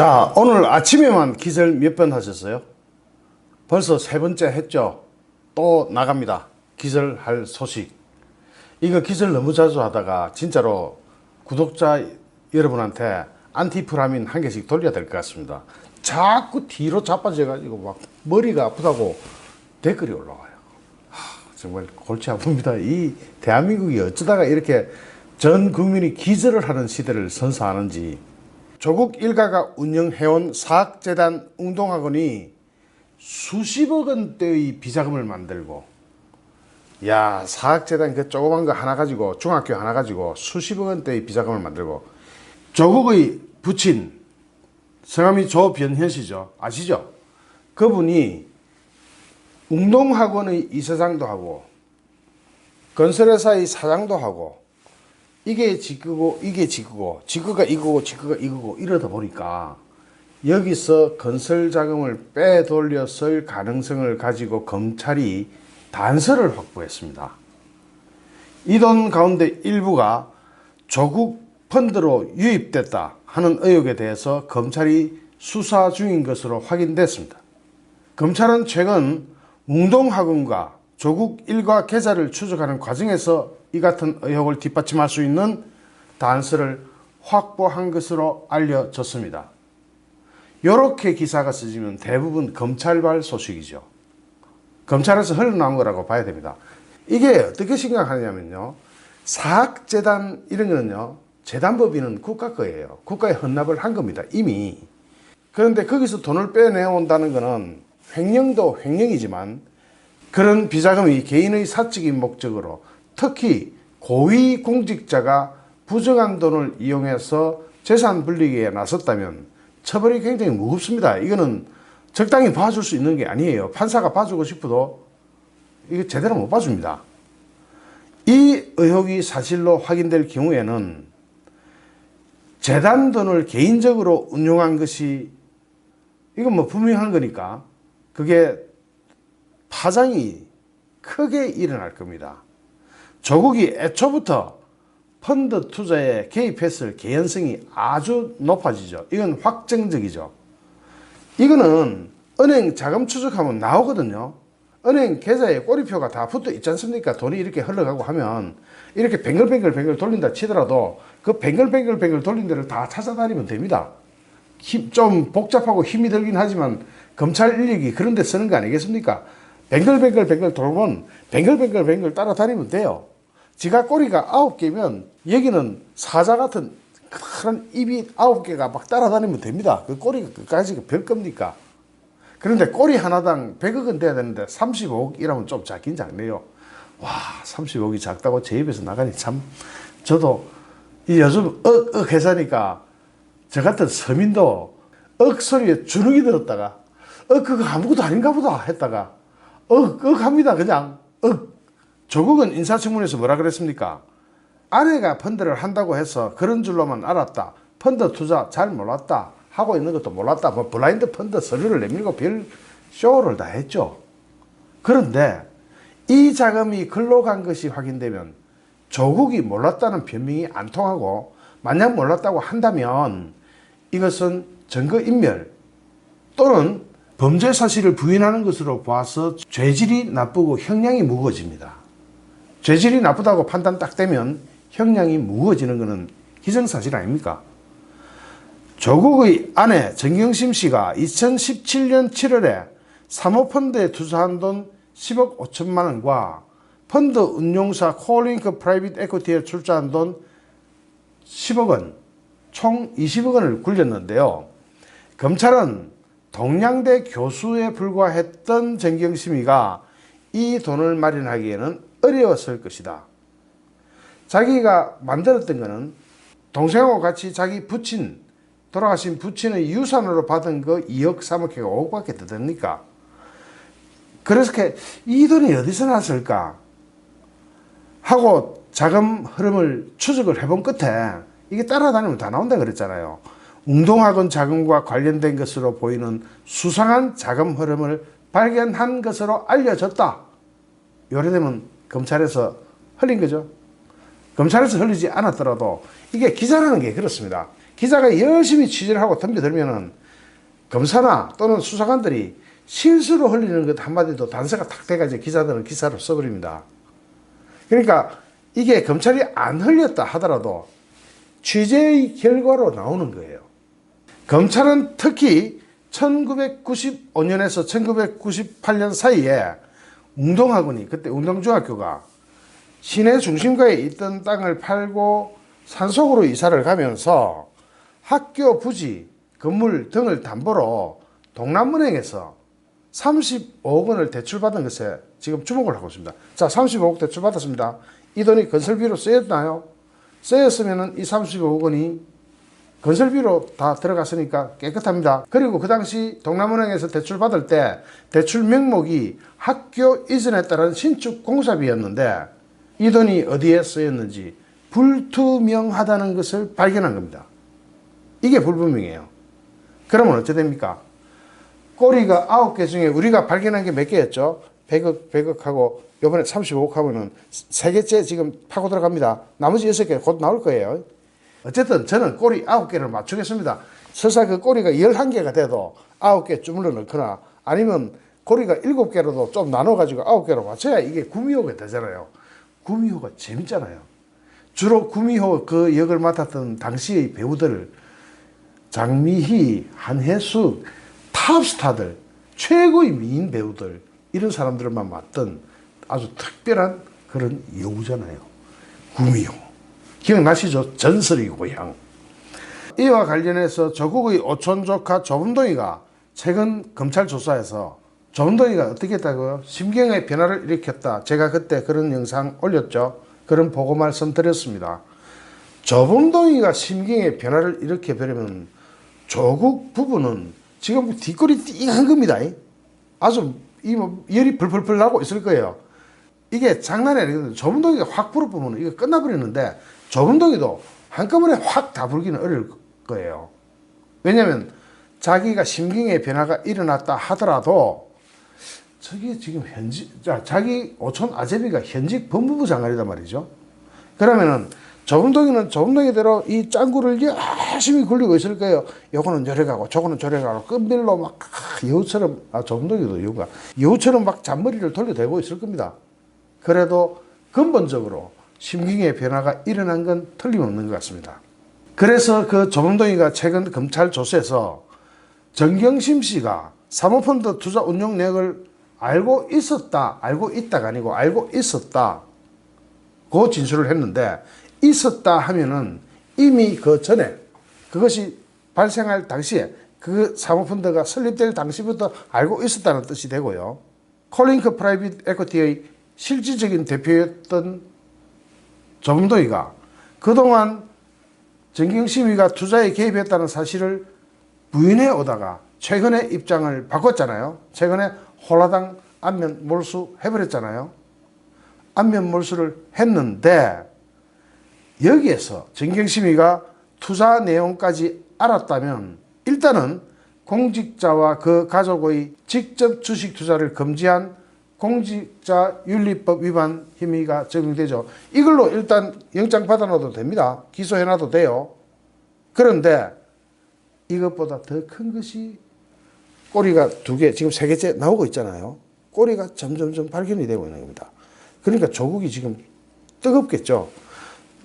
자, 오늘 아침에만 기절 몇 번 하셨어요? 벌써 세 번째 했죠? 또 나갑니다. 기절할 소식. 이거 기절 너무 자주 하다가 진짜로 구독자 여러분한테 안티프라민 한 개씩 돌려야 될 것 같습니다. 자꾸 뒤로 자빠져 가지고 막 머리가 아프다고 댓글이 올라와요. 하, 정말 골치 아픕니다. 이 대한민국이 어쩌다가 이렇게 전 국민이 기절을 하는 시대를 선사하는지 조국 일가가 운영해온 사학재단 운동학원이 수십억 원대의 비자금을 만들고 야 사학재단 그 조그만 거 하나 가지고 중학교 하나 가지고 수십억 원대의 비자금을 만들고 조국의 부친 성함이 조변현 씨죠 아시죠? 그분이 운동학원의 이사장도 하고 건설회사의 사장도 하고 이게 지그고 이게 지그고 지그가 이거고 지그가 이거고 이러다 보니까 여기서 건설 자금을 빼돌려 쓸 가능성을 가지고 검찰이 단서를 확보했습니다. 이 돈 가운데 일부가 조국 펀드로 유입됐다 하는 의혹에 대해서 검찰이 수사 중인 것으로 확인됐습니다. 검찰은 최근 웅동학원과 조국 일가 계좌를 추적하는 과정에서 이 같은 의혹을 뒷받침할 수 있는 단서를 확보한 것으로 알려졌습니다. 이렇게 기사가 쓰지면 대부분 검찰발 소식이죠. 검찰에서 흘러나온 거라고 봐야 됩니다. 이게 어떻게 생각하냐면요. 사학재단 이런 거는요. 재단법인은 국가 거예요. 국가에 헌납을 한 겁니다. 이미. 그런데 거기서 돈을 빼내온다는 거는 횡령도 횡령이지만 그런 비자금이 개인의 사적인 목적으로 특히 고위 공직자가 부정한 돈을 이용해서 재산 불리기에 나섰다면 처벌이 굉장히 무겁습니다. 이거는 적당히 봐줄 수 있는 게 아니에요. 판사가 봐주고 싶어도 이거 제대로 못 봐줍니다. 이 의혹이 사실로 확인될 경우에는 재단 돈을 개인적으로 운용한 것이 이건 뭐 분명한 거니까 그게 파장이 크게 일어날 겁니다. 조국이 애초부터 펀드 투자에 개입했을 개연성이 아주 높아지죠. 이건 확정적이죠. 이거는 은행 자금 추적하면 나오거든요. 은행 계좌에 꼬리표가 다 붙어 있지 않습니까? 돈이 이렇게 흘러가고 하면 이렇게 뱅글뱅글뱅글 돌린다 치더라도 그 뱅글뱅글뱅글 돌린 데를 다 찾아다니면 됩니다. 힘, 좀 복잡하고 힘이 들긴 하지만 검찰 인력이 그런 데 쓰는 거 아니겠습니까? 뱅글뱅글뱅글 돌면 뱅글뱅글뱅글 따라다니면 돼요. 지가 꼬리가 아홉 개면 여기는 사자 같은 큰 입이 아홉 개가 막 따라다니면 됩니다. 그 꼬리가 끝까지 별 겁니까? 그런데 꼬리 하나당 100억은 돼야 되는데 35억이라면 좀 작긴 작네요. 와, 35억이 작다고 제 입에서 나가니 참 저도 이 요즘 억, 억 회사니까 저 같은 서민도 억 소리에 주눅이 들었다가 어 그거 아무것도 아닌가 보다 했다가 억, 억 합니다 그냥 억 조국은 인사청문회에서 뭐라 그랬습니까? 아내가 펀드를 한다고 해서 그런 줄로만 알았다. 펀드 투자 잘 몰랐다. 하고 있는 것도 몰랐다. 뭐 블라인드 펀드 서류를 내밀고 별 쇼를 다 했죠. 그런데 이 자금이 글로 간 것이 확인되면 조국이 몰랐다는 변명이 안 통하고 만약 몰랐다고 한다면 이것은 증거인멸 또는 범죄 사실을 부인하는 것으로 봐서 죄질이 나쁘고 형량이 무거워집니다. 죄질이 나쁘다고 판단 딱 되면 형량이 무거워지는 것은 기정사실 아닙니까? 조국의 아내 정경심 씨가 2017년 7월에 사모펀드에 투자한 돈 10억 5천만 원과 펀드 운용사 콜링크 프라이빗 에코티에 출자한 돈 10억 원, 총 20억 원을 굴렸는데요. 검찰은 동양대 교수에 불과했던 정경심이가 이 돈을 마련하기에는 어려웠을 것이다. 자기가 만들었던 것은 동생하고 같이 자기 부친, 돌아가신 부친의 유산으로 받은 거 2억, 3억, 5억밖에 더 됩니까? 그래서 이 돈이 어디서 났을까? 하고 자금 흐름을 추적을 해본 끝에 이게 따라다니면 다 나온다 그랬잖아요. 운동학원 자금과 관련된 것으로 보이는 수상한 자금 흐름을 발견한 것으로 알려졌다. 요래 되면 검찰에서 흘린 거죠. 검찰에서 흘리지 않았더라도 이게 기자라는 게 그렇습니다. 기자가 열심히 취재를 하고 덤벼들면은 검사나 또는 수사관들이 실수로 흘리는 것 한마디도 단서가 탁 돼가지고 기자들은 기사로 써버립니다. 그러니까 이게 검찰이 안 흘렸다 하더라도 취재의 결과로 나오는 거예요. 검찰은 특히 1995년에서 1998년 사이에 웅동학원이 그때 웅동중학교가 시내 중심가에 있던 땅을 팔고 산속으로 이사를 가면서 학교 부지, 건물 등을 담보로 동남은행에서 35억 원을 대출받은 것에 지금 주목을 하고 있습니다. 자, 35억 대출받았습니다. 이 돈이 건설비로 쓰였나요? 쓰였으면 이 35억 원이 건설비로 다 들어갔으니까 깨끗합니다. 그리고 그 당시 동남은행에서 대출 받을 때 대출 명목이 학교 이전에 따른 신축 공사비였는데 이 돈이 어디에 쓰였는지 불투명하다는 것을 발견한 겁니다. 이게 불분명해요. 그러면 어찌 됩니까? 꼬리가 9개 중에 우리가 발견한 게 몇 개였죠? 100억, 100억 하고 요번에 35억 하면은 세 개째 지금 파고 들어갑니다. 나머지 6개 곧 나올 거예요. 어쨌든 저는 꼬리 9개를 맞추겠습니다. 설사 그 꼬리가 11개가 돼도 9개 주물러 넣거나 아니면 꼬리가 7개로도 좀 나눠가지고 9개로 맞춰야 이게 구미호가 되잖아요. 구미호가 재밌잖아요. 주로 구미호 그 역을 맡았던 당시의 배우들 장미희, 한혜숙, 탑스타들, 최고의 미인 배우들 이런 사람들만 맡던 아주 특별한 그런 여우잖아요. 구미호. 기억나시죠? 전설의 고향. 이와 관련해서 조국의 오촌 조카 조분동이가 최근 검찰 조사에서 조분동이가 어떻게 했다고요? 심경의 변화를 일으켰다. 제가 그때 그런 영상 올렸죠. 그런 보고 말씀 드렸습니다. 조분동이가 심경의 변화를 일으켜 버리면 조국 부부는 지금 뒷골이 띵한 겁니다. 아주 이 뭐 열이 불풀풀 나고 있을 거예요. 이게 장난이 아니거든요. 조분동이가 확 불어보면 이거 끝나버리는데 조분동이도 한꺼번에 확 다 불기는 어려울 거예요. 왜냐하면 자기가 심경의 변화가 일어났다 하더라도 저게 지금 현직 자 자기 오촌 아재비가 현직 법무부 장관이단 말이죠. 그러면은 조분동이는 조분동이대로 이 짱구를 열심히 굴리고 있을 거예요. 요거는 저래 가고 저거는 저래 가고 끈별로 막 여우처럼 아 조분동이도 여우가 여우처럼 막 잔머리를 돌려대고 있을 겁니다. 그래도 근본적으로 심경의 변화가 일어난 건 틀림없는 것 같습니다. 그래서 그 조범동이가 최근 검찰 조사에서 정경심 씨가 사모펀드 투자 운용 내역을 알고 있었다, 알고 있다가 아니고 알고 있었다. 그 진술을 했는데 있었다 하면은 이미 그 전에 그것이 발생할 당시에 그 사모펀드가 설립될 당시부터 알고 있었다는 뜻이 되고요. 콜링크 프라이빗 에코티의 실질적인 대표였던 조범동이가 그동안 정경심위가 투자에 개입했다는 사실을 부인해 오다가 최근에 입장을 바꿨잖아요. 최근에 홀라당 안면 몰수 해버렸잖아요. 안면 몰수를 했는데 여기에서 정경심위가 투자 내용까지 알았다면 일단은 공직자와 그 가족의 직접 주식 투자를 금지한 공직자 윤리법 위반 혐의가 적용되죠. 이걸로 일단 영장 받아놔도 됩니다. 기소해놔도 돼요. 그런데 이것보다 더 큰 것이 꼬리가 두 개, 지금 세 개째 나오고 있잖아요. 꼬리가 점점점 발견이 되고 있는 겁니다. 그러니까 조국이 지금 뜨겁겠죠.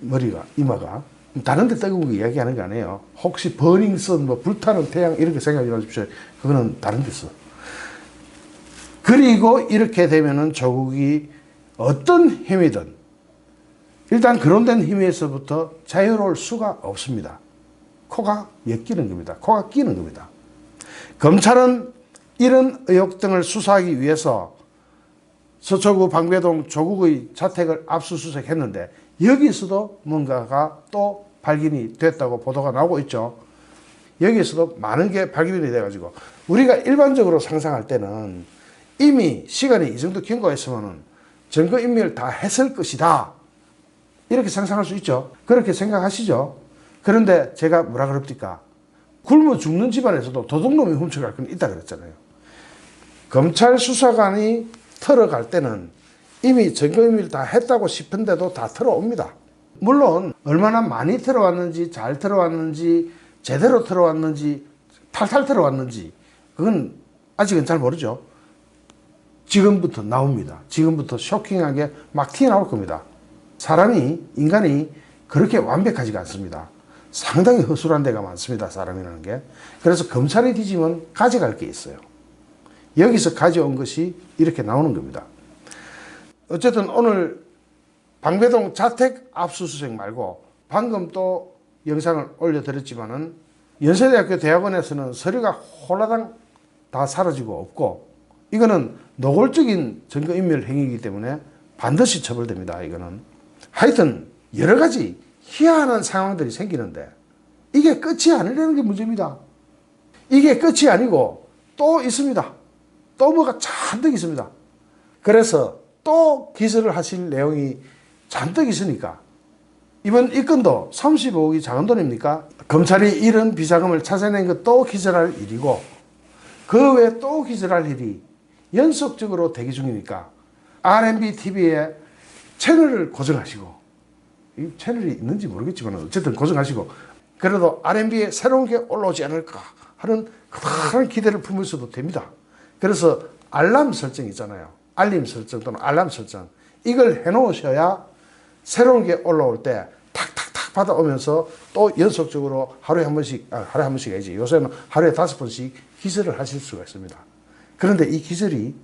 머리가, 이마가. 다른 데 뜨거운 거 이야기하는 거 아니에요. 혹시 버닝썬, 뭐 불타는 태양 이렇게 생각해 주십시오. 그거는 다른 데서. 그리고 이렇게 되면은 조국이 어떤 힘이든 일단 그런된 힘에서부터 자유로울 수가 없습니다. 코가 엮이는 겁니다. 코가 끼는 겁니다. 검찰은 이런 의혹 등을 수사하기 위해서 서초구 방배동 조국의 자택을 압수수색했는데 여기서도 뭔가가 또 발견이 됐다고 보도가 나오고 있죠. 여기서도 많은 게 발견이 돼가지고 우리가 일반적으로 상상할 때는 이미 시간이 이 정도 경과했으면 증거 인멸 다 했을 것이다. 이렇게 상상할 수 있죠. 그렇게 생각하시죠. 그런데 제가 뭐라 그럽니까? 굶어 죽는 집안에서도 도둑놈이 훔쳐갈 건 있다 그랬잖아요. 검찰 수사관이 털어갈 때는 이미 증거인멸 다 했다고 싶은데도 다 털어옵니다. 물론 얼마나 많이 털어왔는지 잘 털어왔는지 제대로 들어왔는지 탈탈 들어왔는지 그건 아직은 잘 모르죠. 지금부터 나옵니다. 지금부터 쇼킹하게 막 튀어나올 겁니다. 사람이 인간이 그렇게 완벽하지가 않습니다. 상당히 허술한 데가 많습니다. 사람이라는 게. 그래서 검찰이 뒤지면 가져갈 게 있어요. 여기서 가져온 것이 이렇게 나오는 겁니다. 어쨌든 오늘 방배동 자택 압수수색 말고 방금 또 영상을 올려드렸지만은 연세대학교 대학원에서는 서류가 홀라당 다 사라지고 없고 이거는 노골적인 증거인멸 행위이기 때문에 반드시 처벌됩니다. 이거는 하여튼 여러 가지 희한한 상황들이 생기는데 이게 끝이 아니라는 게 문제입니다. 이게 끝이 아니고 또 있습니다. 또 뭐가 잔뜩 있습니다. 그래서 또 기소를 하실 내용이 잔뜩 있으니까 이번 이 건도 35억이 작은 돈입니까? 검찰이 이런 비자금을 찾아낸 것도 기소할 일이고 그 외에 또 기소할 일이 연속적으로 대기 중이니까 RMB TV에 채널을 고정하시고 이 채널이 있는지 모르겠지만 어쨌든 고정하시고 그래도 RMB에 새로운 게 올라오지 않을까 하는 그런 기대를 품으셔도 됩니다. 그래서 알람 설정 있잖아요. 알림 설정 또는 알람 설정 이걸 해놓으셔야 새로운 게 올라올 때 탁탁탁 받아오면서 또 연속적으로 하루에 한 번씩 아, 하루에 한 번씩 아니지 요새는 하루에 다섯 번씩 기술을 하실 수가 있습니다. 그런데 이 기술이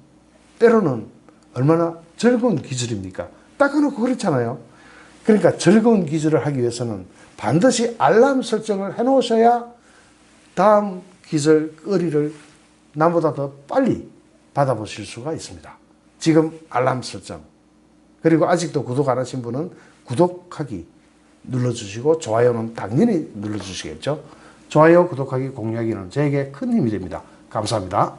때로는 얼마나 즐거운 기술입니까? 닦아놓고 그렇잖아요. 그러니까 즐거운 기술을 하기 위해서는 반드시 알람 설정을 해놓으셔야 다음 기술 거리를 남보다 더 빨리 받아보실 수가 있습니다. 지금 알람 설정 그리고 아직도 구독 안 하신 분은 구독하기 눌러주시고 좋아요는 당연히 눌러주시겠죠. 좋아요, 구독하기, 공유하기는 저에게 큰 힘이 됩니다. 감사합니다.